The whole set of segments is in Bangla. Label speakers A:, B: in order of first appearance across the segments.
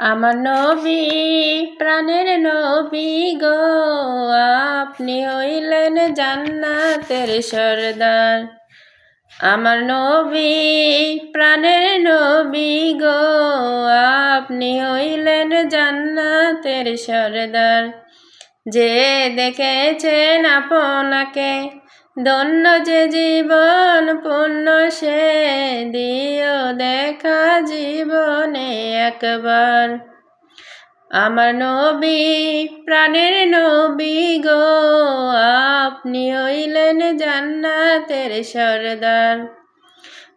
A: আমার নবী, প্রাণের নবী গো। আপনি হইলেন জান্নাতের সর্দার। আমার নবী, প্রাণের নবী গো। আপনি হইলেন জান্নাতের সর্দার। যে দেখেছেন আপনাকে, ধন্য যে জীবন পূর্ণ সে দিও। দেখা জীবনে একবার। আমার নবী, প্রাণের নবী গো, আপনি হইলেন জান্নাতের সর্দার।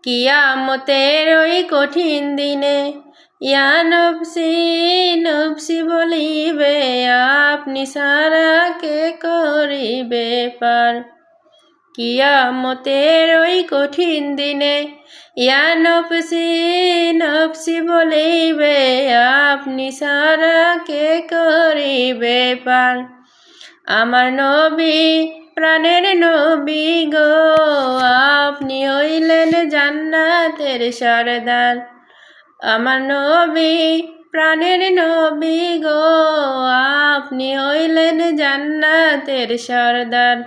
A: কিয়ামতের ওই কঠিন দিনে, ইয়া নবসি নবসি বলিবে, আপনি সারা কে করিবে পার? কিয়ামতের ওই কঠিন দিনে, ইয়া নফসি নফসি বলিবে, আপনি সারা কে করিবে পার আমার নবী, প্রাণের নবী গো, আপনি হইলেন জান্নাতের সরদার। আমার নবী, প্রাণের নবী গো, আপনি হইলেন জান্নাতের সরদার।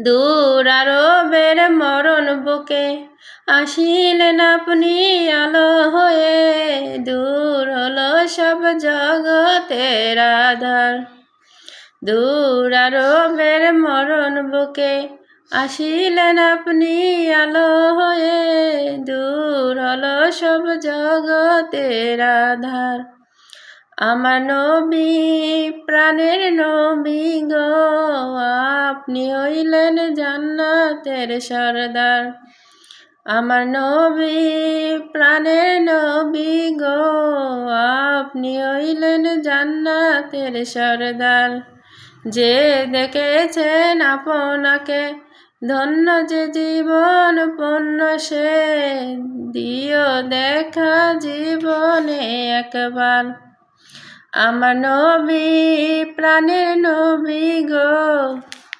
A: দূর আরবের মরণ বুকে আসিলেন আপনি আলো হয়ে। দূর হলো সব জগতের আধার। দূর আরবের মরণ বুকে আসিলেন আপনি আলো হয়ে। দূর হলো সব জগতের আধার। আমার নবী, প্রাণের নবী গো। আপনি হইলেন জান্নাতের সর্দার। আমার নবী, প্রাণের নবী গো, আপনি হইলেন জান্নাতের সর্দার। যে দেখেছেন আপনাকে, ধন্য যে জীবন পূর্ণ সে, দিও দেখা জীবনে একবার। আমার নবী, প্রাণের নবী গো